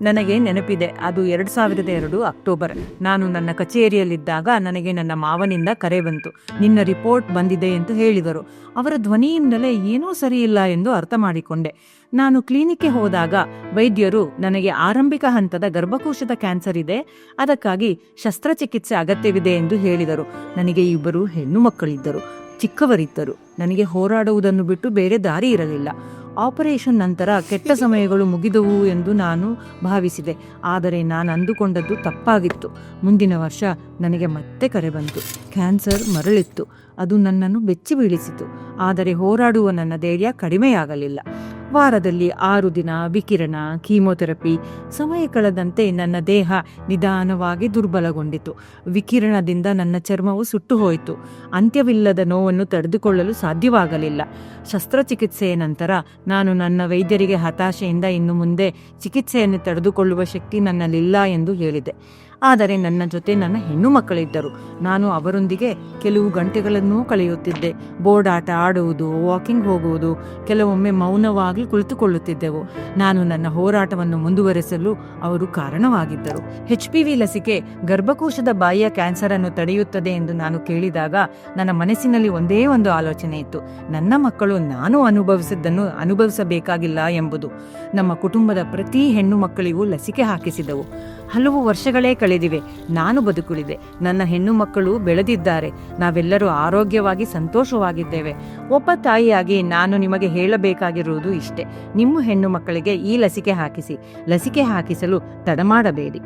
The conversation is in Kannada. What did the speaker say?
ನನಗೆ ನೆನಪಿದೆ, ಅದು ಎರಡು ಸಾವಿರದ ಎರಡು ಅಕ್ಟೋಬರ್. ನಾನು ನನ್ನ ಕಚೇರಿಯಲ್ಲಿದ್ದಾಗ ನನಗೆ ನನ್ನ ಮಾವನಿಂದ ಕರೆ ಬಂತು. ನಿನ್ನ ರಿಪೋರ್ಟ್ ಬಂದಿದೆ ಎಂದು ಹೇಳಿದರು. ಅವರ ಧ್ವನಿಯಿಂದಲೇ ಏನೂ ಸರಿಯಿಲ್ಲ ಎಂದು ಅರ್ಥ ಮಾಡಿಕೊಂಡೆ. ನಾನು ಕ್ಲಿನಿಕ್ಗೆ ಹೋದಾಗ ವೈದ್ಯರು ನನಗೆ ಆರಂಭಿಕ ಹಂತದ ಗರ್ಭಕೋಶದ ಕ್ಯಾನ್ಸರ್ ಇದೆ, ಅದಕ್ಕಾಗಿ ಶಸ್ತ್ರಚಿಕಿತ್ಸೆ ಅಗತ್ಯವಿದೆ ಎಂದು ಹೇಳಿದರು. ನನಗೆ ಇಬ್ಬರು ಹೆಣ್ಣು ಮಕ್ಕಳಿದ್ದರು. ಚಿಕ್ಕವರಿದ್ದರು. ನನಗೆ ಹೋರಾಡುವುದನ್ನು ಬಿಟ್ಟು ಬೇರೆ ದಾರಿ ಇರಲಿಲ್ಲ. ಆಪರೇಷನ್ ನಂತರ ಕೆಟ್ಟ ಸಮಯಗಳು ಮುಗಿದವು ಎಂದು ನಾನು ಭಾವಿಸಿದೆ. ಆದರೆ ನಾನು ಅಂದುಕೊಂಡದ್ದು ತಪ್ಪಾಗಿತ್ತು. ಮುಂದಿನ ವರ್ಷ ನನಗೆ ಮತ್ತೆ ಕರೆ ಬಂತು. ಕ್ಯಾನ್ಸರ್ ಮರಳಿತ್ತು. ಅದು ನನ್ನನ್ನು ಬೆಚ್ಚಿ ಬೀಳಿಸಿತು ಆದರೆ ಹೋರಾಡುವ ನನ್ನ ಧೈರ್ಯ ಕಡಿಮೆಯಾಗಲಿಲ್ಲ. ವಾರದಲ್ಲಿ ಆರು ದಿನ ವಿಕಿರಣ, ಕೀಮೋಥೆರಪಿ ಸಮಯ ಕಳೆದಂತೆ ನನ್ನ ದೇಹ ನಿಧಾನವಾಗಿ ದುರ್ಬಲಗೊಂಡಿತು. ವಿಕಿರಣದಿಂದ ನನ್ನ ಚರ್ಮವು ಸುಟ್ಟು ಹೋಯಿತು. ಅಂತ್ಯವಿಲ್ಲದ ನೋವನ್ನು ತಡೆದುಕೊಳ್ಳಲು ಸಾಧ್ಯವಾಗಲಿಲ್ಲ. ಶಸ್ತ್ರಚಿಕಿತ್ಸೆಯ ನಂತರ ನಾನು ನನ್ನ ವೈದ್ಯರಿಗೆ ಹತಾಶೆಯಿಂದ ಇನ್ನು ಮುಂದೆ ಚಿಕಿತ್ಸೆಯನ್ನು ತಡೆದುಕೊಳ್ಳುವ ಶಕ್ತಿ ನನ್ನಲ್ಲಿಲ್ಲ ಎಂದು ಹೇಳಿದೆ. ಆದರೆ ನನ್ನ ಜೊತೆ ನನ್ನ ಹೆಣ್ಣು ಮಕ್ಕಳಿದ್ದರು. ನಾನು ಅವರೊಂದಿಗೆ ಕೆಲವು ಗಂಟೆಗಳನ್ನೂ ಕಳೆಯುತ್ತಿದ್ದೆ. ಬೋರ್ಡ್ ಆಟ ಆಡುವುದು, ವಾಕಿಂಗ್ ಹೋಗುವುದು, ಕೆಲವೊಮ್ಮೆ ಮೌನವಾಗಿ ಕುಳಿತುಕೊಳ್ಳುತ್ತಿದ್ದೆವು. ನಾನು ನನ್ನ ಹೋರಾಟವನ್ನು ಮುಂದುವರೆಸಲು ಅವರು ಕಾರಣವಾಗಿದ್ದರು. ಎಚ್ ಪಿ ವಿ ಲಸಿಕೆ ಗರ್ಭಕೋಶದ ಬಾಯಿಯ ಕ್ಯಾನ್ಸರ್ ಅನ್ನು ತಡೆಯುತ್ತದೆ ಎಂದು ನಾನು ಕೇಳಿದಾಗ ನನ್ನ ಮನಸ್ಸಿನಲ್ಲಿ ಒಂದೇ ಒಂದು ಆಲೋಚನೆ ಇತ್ತು. ನನ್ನ ಮಕ್ಕಳು ನಾನು ಅನುಭವಿಸಿದ್ದನ್ನು ಅನುಭವಿಸಬೇಕಾಗಿಲ್ಲ ಎಂಬುದು. ನಮ್ಮ ಕುಟುಂಬದ ಪ್ರತಿ ಹೆಣ್ಣು ಮಕ್ಕಳಿಗೂ ಲಸಿಕೆ ಹಾಕಿಸಿದವು. ಹಲವು ವರ್ಷಗಳೇ ಕಳೆದಿವೆ. ನಾನು ಬದುಕುಳಿದೆ. ನನ್ನ ಹೆಣ್ಣು ಮಕ್ಕಳು ಬೆಳೆದಿದ್ದಾರೆ. ನಾವೆಲ್ಲರೂ ಆರೋಗ್ಯವಾಗಿ ಸಂತೋಷವಾಗಿದ್ದೇವೆ. ಒಬ್ಬ ತಾಯಿಯಾಗಿ ನಾನು ನಿಮಗೆ ಹೇಳಬೇಕಾಗಿರುವುದು ಇಷ್ಟೆ. ನಿಮ್ಮ ಹೆಣ್ಣು ಮಕ್ಕಳಿಗೆ ಈ ಲಸಿಕೆ ಹಾಕಿಸಿ. ಲಸಿಕೆ ಹಾಕಿಸಲು ತಡಮಾಡಬೇಡಿ